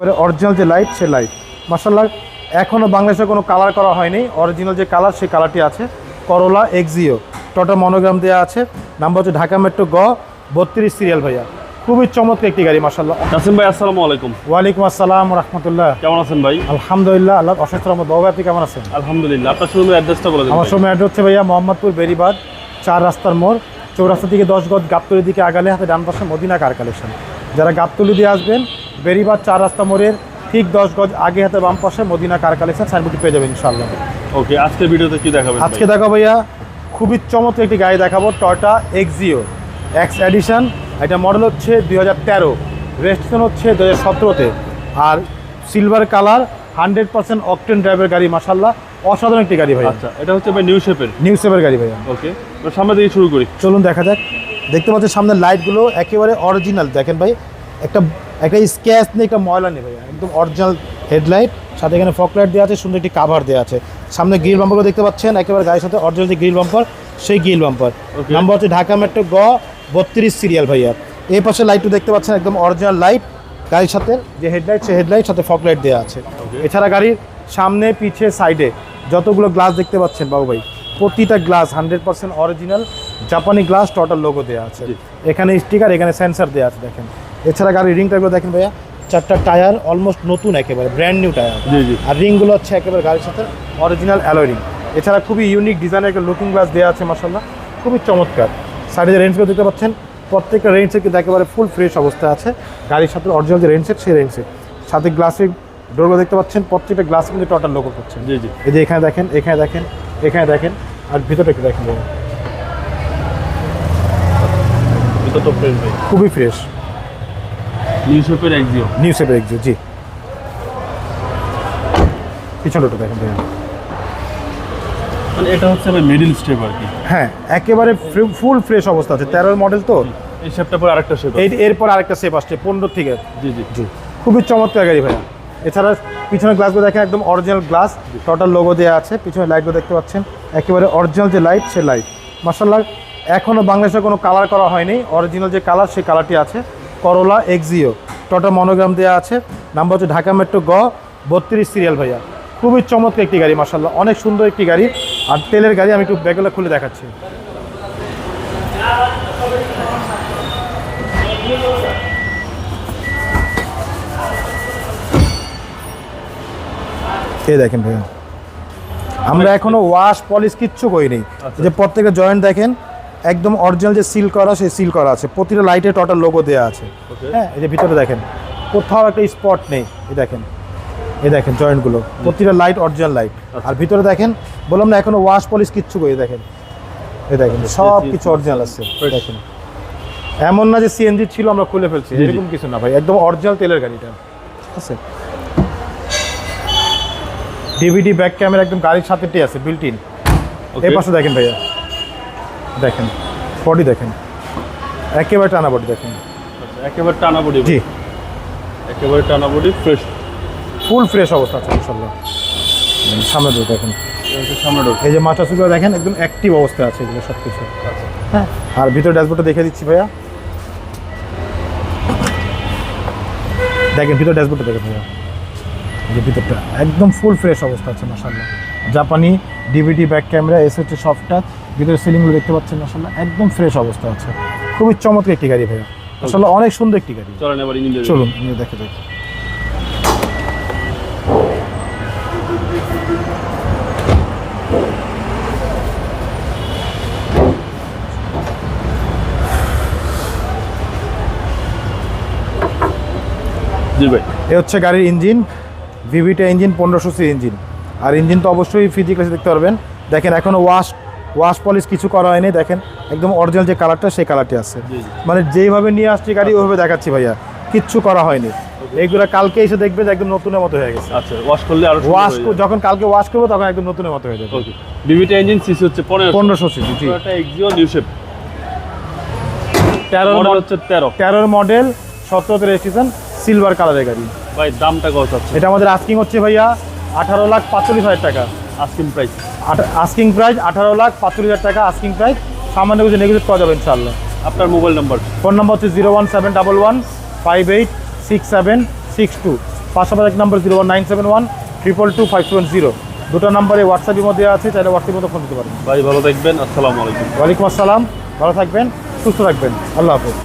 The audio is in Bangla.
অরিজিনাল যে লাইট সে লাইট মার্শাল্লাহ এখনও বাংলাদেশে কোনো কালার করা হয়নি। অরিজিনাল যে কালার সেই কালারটি আছে করোলা এক্সিও টোটা মনোগ্রাম দেওয়া আছে। নাম্বার হচ্ছে ঢাকা মেট্রো গ বত্রিশ সিরিয়াল ভাইয়া। খুবই চমৎকার একটি গাড়ি মার্শাল্লাহ নাসিম ভাই আসসালামু আলাইকুম। ওয়ালাইকুম আসসালাম রহমতুল্লাহ। কেমন আছেন ভাই? আলহামদুলিল্লাহ আল্লাহ অশেষ রহমত। বাবু আপনি কেমন আছেন? আলহামদুলিল্লাহ আপনার শুধু অ্যাড্রেসটা বলে আমার। সময় অ্যাড হচ্ছে ভাইয়া মোহাম্মদপুর বেরিবাদ চার রাস্তার মোড় চৌরাস্তা থেকে দশ গজ গাবতলির দিকে আগালে হাতে ডান পাশে মদিনা কার কালেকশন যারা গাবতলি দিয়ে আসবেন বেরিবাদ চার রাস্তা মোড়ের ঠিক দশ গজ আগে হাতে বাম পাশে মদিনা কার কালেকশন সাইনবোর্ডটি পেয়ে যাবেন ইনশাল্লাহ ওকে আজকে ভিডিওতে কি দেখাবো আজকে দেখো ভাইয়া খুবই চমৎকার একটি গাড়ি দেখাবো টয়টা এক্সিও এক্স এডিশন এটা মডেল হচ্ছে দুই হাজার তেরো রেজিস্ট্রেশন হচ্ছে দু হাজার সতেরোতে। আর silver colour hundred percent octane ড্রাইভের গাড়ি মাসাল্লাহ অসাধারণ একটি গাড়ি ভাইয়া। আচ্ছা এটা হচ্ছে ভাই নিউ শেপের নিউ সেভের গাড়ি ভাইয়া। ওকে সামনে থেকে শুরু করি। চলুন দেখা যাক। দেখতে পাচ্ছি সামনের লাইটগুলো একেবারে অরিজিনাল দেখেন ভাই একটা একটা স্ক্যাচ নেই একটা ময়লা নেই ভাই একদম অরিজিনাল হেডলাইট সাথে এখানে ফক লাইট দেওয়া আছে সুন্দর একটি কাভার দেওয়া আছে। সামনে গ্রিল বাম্পারগুলো দেখতে পাচ্ছেন একেবারে গাড়ির সাথে অরিজিনাল যে গ্রিল বাম্পার সেই গ্রিল বাম্পার নাম্বার হচ্ছে ঢাকা মেট্রো গ বত্রিশ সিরিয়াল ভাইয়া। এই পাশে লাইটটা দেখতে পাচ্ছেন একদম অরিজিনাল লাইট গাড়ির সাথে যে হেডলাইট সেই হেডলাইট সাথে ফক লাইট দেওয়া আছে। এছাড়া গাড়ির সামনে পিছে সাইডে যতগুলো গ্লাস দেখতে পাচ্ছেন বাবু ভাই প্রতিটা গ্লাস হান্ড্রেড পার্সেন্ট অরিজিনাল জাপানি গ্লাস টোটাল লোগো দেওয়া আছে। এখানে স্টিকার এখানে সেন্সার দেওয়া আছে দেখেন। এছাড়া গাড়ির রিং টাইপগুলো দেখেন ভাইয়া চারটা টায়ার অলমোস্ট নতুন একেবারে ব্র্যান্ড নিউ টায়ার জি জি। আর রিংগুলো হচ্ছে একেবারে গাড়ির সাথে অরিজিনাল অ্যালয় রিং এছাড়া খুবই ইউনিক ডিজাইনের একটা লুকিং গ্লাস দেওয়া আছে মাসাল্লাহ খুবই চমৎকার। সাইডে যে রেঞ্জগুলো দেখতে পাচ্ছেন প্রত্যেকটা রেঞ্জ সেট কিন্তু একেবারে ফুল ফ্রেশ অবস্থায় আছে। গাড়ির সাথে অরিজিনাল যে রেঞ্জ সেট সেই রেঞ্জ সেট সাথে গ্লাসের ডোরগুলো দেখতে পাচ্ছেন প্রত্যেকটা গ্লাস কিন্তু টোটাল লোগো করছেন। জি জি। এই যে এখানে দেখেন এখানে দেখেন এখানে দেখেন আর ভিতরটা একটু দেখেন খুবই ফ্রেশ নিউ শেপের এক্সিও নিউ সেপের এক্সিও জি। পিছনটা দেখেন ভাইয়া মানে এটা হচ্ছে ভাই মিডিল স্টেপ আর কি। হ্যাঁ একেবারে ফুল ফ্রেশ অবস্থা আছে। তেরোর মডেল তো? এই শেপটা পরে আরেকটা শেপ এই এরপর আরেকটা সেপ আসছে পনেরো থেকে। জি জি। জি। খুবই চমৎকার গাড়ি ভাইয়া। এছাড়া পিছনের গ্লাসগুলো দেখেন একদম অরিজিনাল গ্লাস টোটাল লোগো দেওয়া আছে পিছনে লাইটগুলো দেখতে পাচ্ছেন। একেবারে অরিজিনাল যে লাইট সে লাইট মার্শাল্লাহ এখনও বাংলাদেশে কোনো কালার করা হয়নি। অরিজিনাল যে কালার সেই কালারটি আছে। করোলা এক্সিও টোটাল মনোগ্রাম দেওয়া আছে। নাম্বার হচ্ছে ঢাকা মেট্রো গ বত্রিশ সিরিয়াল ভাইয়া। খুবই চমৎকার একটি গাড়ি মার্শাল্লাহ অনেক সুন্দর একটি গাড়ি। আর তেলের গাড়ি আমি একটু ব্যাগগুলো খুলে দেখাচ্ছি। এই দেখেন ভাইয়া। আমরা এখনও ওয়াশ পলিশ কিচ্ছু করিনি। আচ্ছা। যে প্রত্যেকটা জয়েন্ট দেখেন একদম অরিজিনাল যে সিল করা সেই সিল করা আছে। প্রতিটা লাইটে টোটাল লোগো দেওয়া আছে। হ্যাঁ এই যে ভিতরে দেখেন কোথাও একটা স্পট নেই। এই দেখেন এই দেখেন জয়েন্টগুলো প্রতিটা লাইট অরিজিনাল লাইট আচ্ছা। আর ভিতরে দেখেন বললাম না এখনও ওয়াশ পলিশ কিচ্ছু করি দেখেন। এই দেখেন সব কিছু অরিজিনাল আছে দেখেন। এমন না যে সিএনজি ছিল আমরা খুলে ফেলছি। এরকম কিছু না ভাই একদম অরিজিনাল তেলের গাড়িটা। ঠিক আছে। ডিভিডি ব্যাক ক্যামেরা একদম গাড়ির সাথেটি আছে বিল্ট ইন এই পাশে দেখেন ভাইয়া। দেখেন বডি দেখেন। একেবারে টানা বডি দেখেন। আচ্ছা, একেবারে টানা বডি জি। একেবারে টানা বডি ফ্রেশ ফুল ফ্রেশ অবস্থা আছে ইনশাল্লাহ সামনে দিয়ে দেখেন। সামনে ডোর এই যে মাথা সুগুলো দেখেন একদম অ্যাক্টিভ অবস্থায় আছে এগুলো সব কিছু আচ্ছা। হ্যাঁ? আর ভিতরে ড্যাশবোর্ডটা দেখে দিচ্ছি ভাইয়া। দেখেন ভিতর ড্যাশবোর্ডটা দেখেন ভাইয়া। যে ভিতরটা একদম ফুল ফ্রেশ অবস্থা আছে মাসাল্লাহ জাপানি ডিভিডি ব্যাক ক্যামেরা এস হচ্ছে সফট টাচ ভিতরে সিলিংগুলো দেখতে পাচ্ছেন মাসাল্লাহ একদম ফ্রেশ অবস্থা আছে। খুবই চমৎকার একটি গাড়ি ভাইয়া। আসলে অনেক সুন্দর একটি গাড়ি। চলেন এবার ইঞ্জিন চলুন নিয়ে দেখে দেখি এ হচ্ছে গাড়ির ইঞ্জিন ভিভিটা ইঞ্জিন পনেরোশো সি ইঞ্জিন আর ইঞ্জিন তো অবশ্যই ফিজিক্যালি দেখতে পারবেন। দেখেন এখনও ওয়াশ ওয়াশ পলিশ কিছু করা হয়নি দেখেন একদম অরিজিনাল যে কালারটা সেই কালারটি আছে। মানে যেইভাবে নিয়ে আসছি গাড়ি ওইভাবে দেখাচ্ছি ভাইয়া। কিচ্ছু করা হয়নি। এইগুলো কালকে এসে দেখবেন যে একদম নতুনের মতো হয়ে গেছে। আচ্ছা ওয়াশ করলে আর ওয়াশ যখন কালকে ওয়াশ করব তখন একদম নতুনের মতো হয়ে যাবে। ওকে বিবিটা ইঞ্জিন সিসি হচ্ছে পনেরো পনেরোশো সি জি। একটা এক্সিও নিউ শেপ তেরোর মডেল হচ্ছে তেরো। তেরোর মডেল সতেরোতে রেজিস্ট্রেশন সিলভার কালারের গাড়ি। ভাই দামটা কত আছে? এটা আমাদের আস্কিং হচ্ছে ভাইয়া আঠারো লাখ পাঁচচল্লিশ হাজার টাকা। আস্কিং প্রাইস আস্কিং প্রাইস আঠারো লাখ পাঁচচল্লিশ হাজার টাকা আস্কিং প্রাইস সামান্য কিছু নেগোসিয়েট করা যাবে ইনশাল্লাহ আপনার মোবাইল নাম্বার ফোন নম্বর হচ্ছে zero one seven double one five eight six seven six two পাশাপাশি এক number zero one nine seven one triple two five seven zero দুটো নাম্বারে হোয়াটসঅ্যাপের মধ্যে আছে চাইলে হোয়াটসঅ্যাপের মধ্যে ফোন দিতে পারেন। ভাই ভালো থাকবেন। আসসালামু আলাইকুম। ওয়ালাইকুম আসসালাম। ভালো থাকবেন সুস্থ থাকবেন। আল্লাহ হাফেজ।